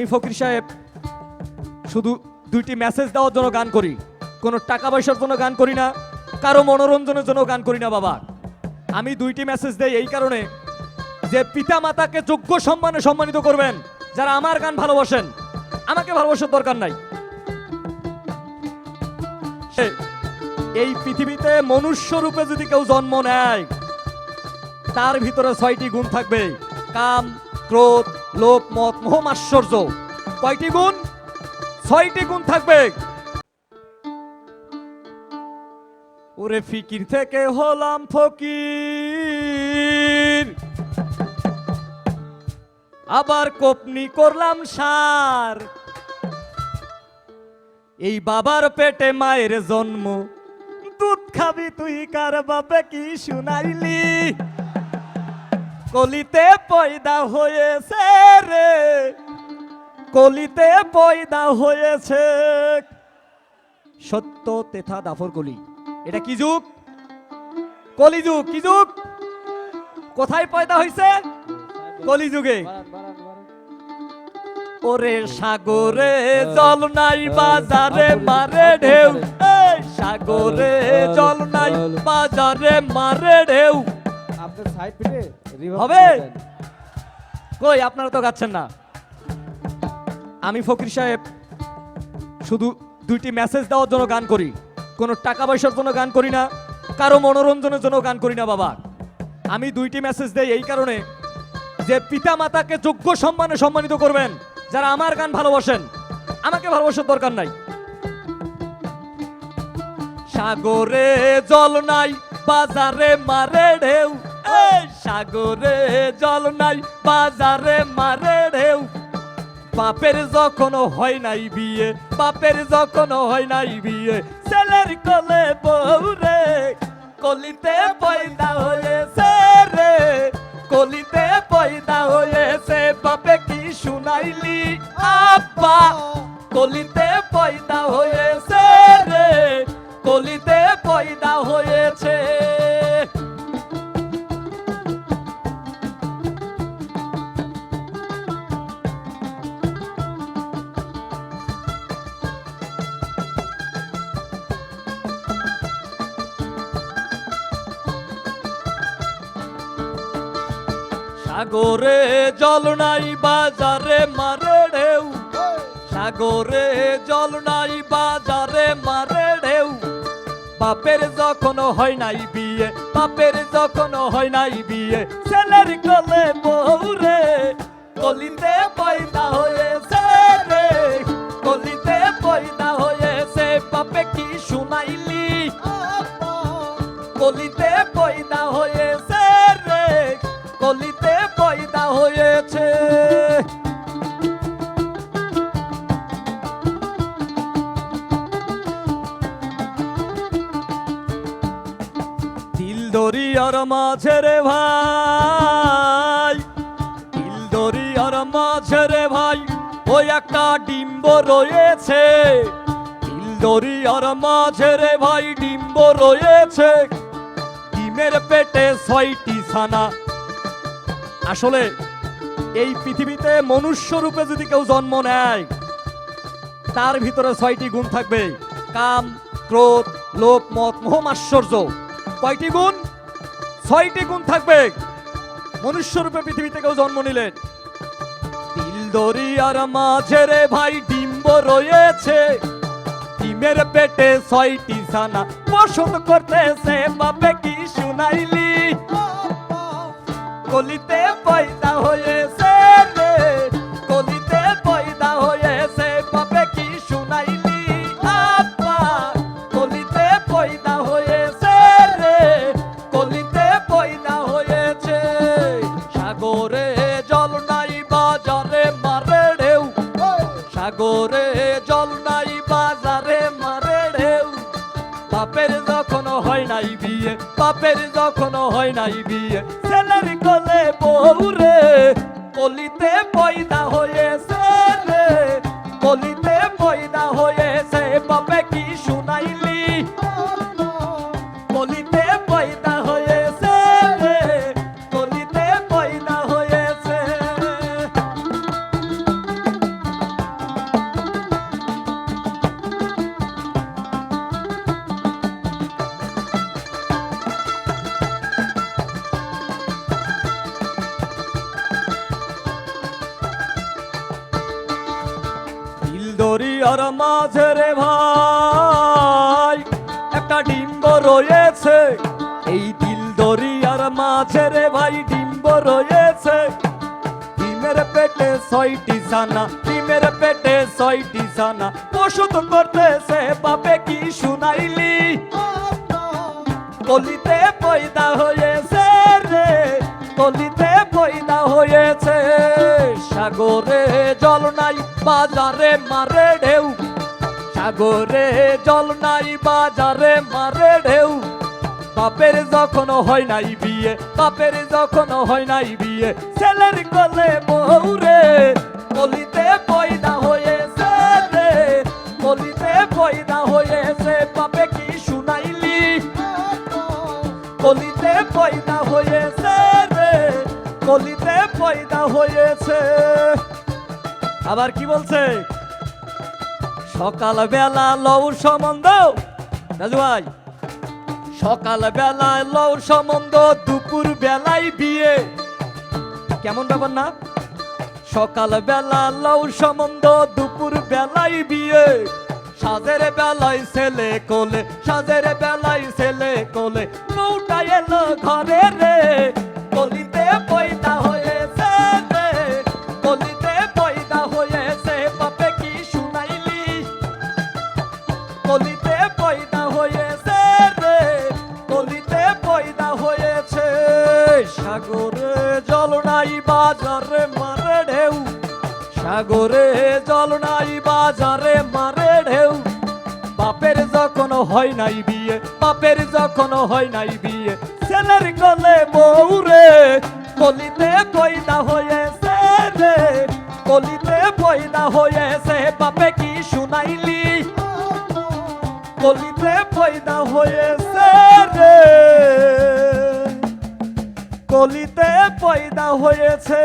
আমি ফকির সাহেব, শুধু দুইটি মেসেজ দেওয়ার জন্য গান করি। কোনো টাকা পয়সার জন্য গান করি না, কারও মনোরঞ্জনের জন্য গান করি না, বাবা। আমি দুইটি মেসেজ দেই এই কারণে যে পিতা মাতাকে যোগ্য সম্মানে সম্মানিত করবেন, যারা আমার গান ভালোবাসেন। আমাকে ভালোবাসার দরকার নাই। এই পৃথিবীতে মনুষ্য রূপে যদি কেউ জন্ম নেয়, তার ভিতরে ছয়টি গুণ থাকবে। কাম, ক্রোধ লোভ মত মোহ আশ্চর্য কয়টি গুণ? ছয়টি গুণ থাকবে। ওরে ফিকির থেকে হলাম ফকির। আবার কপনি করলাম সার। এই বাবার পেটে মায়ের জন্ম। দুধ খাবি তুই, কার বাপে কি শুনাইলি? কলিতে পয়দা হয়েছে রে। কলিতে পয়দা হয়েছে। সত্য তেথা দাফর কলি। এটা কি যুগ? কলি যুগ কি যুগ? কোথায় পয়দা হয়েছে কলি যুগে ওরে সাগরে জল নাই, বাজারে মারে ঢেউ। সাগরে জল নাই, বাজারে মারে ঢেউ। আপনার সাইড পিটে হবে? কই আপনারা তো গাচ্ছেন না। আমি ফকির সাহেব শুধু দুইটি মেসেজ দেওয়ার জন্য গান করি। কোনো টাকা পয়সার জন্য গান করি না কারও মনোরঞ্জনের জন্য গান করি না বাবা। আমি দুইটি মেসেজ দেই এই কারণে যে পিতা মাতাকে যোগ্য সম্মানে সম্মানিত করবেন যারা আমার গান ভালোবাসেন। আমাকে ভালোবাসার দরকার নাই। সাগরে জল নাই বাজারে মারে ঢেউ। সাগরে জল নাই, বাজারে মারে ঢেউ। বাপের যখন হয় নাই বিয়ে বাপের যখন হয় নাই বিয়ে, ছেলের কলে বউ রে, কলিতে পয়দা হয়েছে রে, কলিতে পয়দা হয়েছে বাপে কি শুনাইলি? আব্বা, কলিতে সাগরে জল নাই বাজারে মারে ঢেউ সাগরে জল নাই বাজারে মারে ঢেউ বাপের যখন হয় নাই বিয়ে বাপের যখন হয় নাই বিয়ে ছেলের কোলে বউ রে কলিতে পয়দা হয়েছে রে। কলিতে পয়দা হয়েছে বাপে কি শুনাইলি? কলিতে পয়দা হয়েছে দরিয়ার মাঝে রে ভাই। দিল দরিয়ার মাঝে রে ভাই, ওই একটা ডিম্ব রয়েছে। দিল দরিয়ার মাঝে রে ভাই, ডিম্ব রয়েছে। ডিমের পেটে ছয়টি ছানা। আসলে এই পৃথিবীতে মনুষ্য রূপে যদি কেউ জন্ম নেয়, তার ভিতরে ছয়টি গুণ থাকবে। কাম, ক্রোধ, লোভ, মত মোহ আশ্চর্য। কয়টি গুণ? ছয়টি গুণ থাকবে। মনুষ্যরূপে পৃথিবী থেকেও জন্ম নিলেন। দরিয়ার মাঝে রে ভাই ডিম্ব রয়েছে। ডিমের পেটে ছয়টি সানা পছন্দ করতেছে বাপে কি শুনাইলি? কলিতে পয়দা বাপের যখন হয় নাই বিয়ে ছেলের কলে বউরে কলিতে পয়দা হয়েছে রে। কলিতে দরিয়ার মাঝে রে ভাই, একটা ডিম্ব রয়েছে। এই দিল দরিয়ার মাঝে রে ভাই, ডিম্ব রয়েছে। ডিমের পেটে ছয়টি সানা ডিমের পেটে ছয়টি সানা ওষুধ করতেছে, বাপে কি শুনাইলি? কলিতে পয়দা হয়েছে রে, কলিতে পয়দা হয়েছে। সাগরে জল নাই, বাজারে মারে ঢেউ। সাগরে জল নাই, বাজারে মারে ঢেউ। বাপের যখন হয় নাই বিয়ে, বাপের যখন হয় নাই বিয়ে, ছেলের কলে বউ আবার কি বলছে? সকাল বেলা লৌ সম্বন্ধ ভাই সকাল বেলায় লৌ সম্বন্ধ দুপুর বেলায় বিয়ে। কেমন ব্যাপার না? সকাল বেলা লৌ সম্বন্ধ দুপুর বেলায় বিয়ে। সাজের বেলায় ছেলে কোলে, সাজের বেলায় ছেলে কোলে বউটা এলো ঘরে রে। বাজারে মারে ঢেউ। সাগরে জল নাই, বাজারে মারে ঢেউ। বাপের যখন হয় নাই বিয়ে, বাপের যখন হয় নাই বিয়ে, ছেলের গলে বউ রে কলিতে পয়দা হয়েছে রে কলিতে পয়দা হয়েছে, বাপে কি শুনাইলি? কলিতে পয়দা হয়েছে রে কলিতে পয়দা হয়েছে।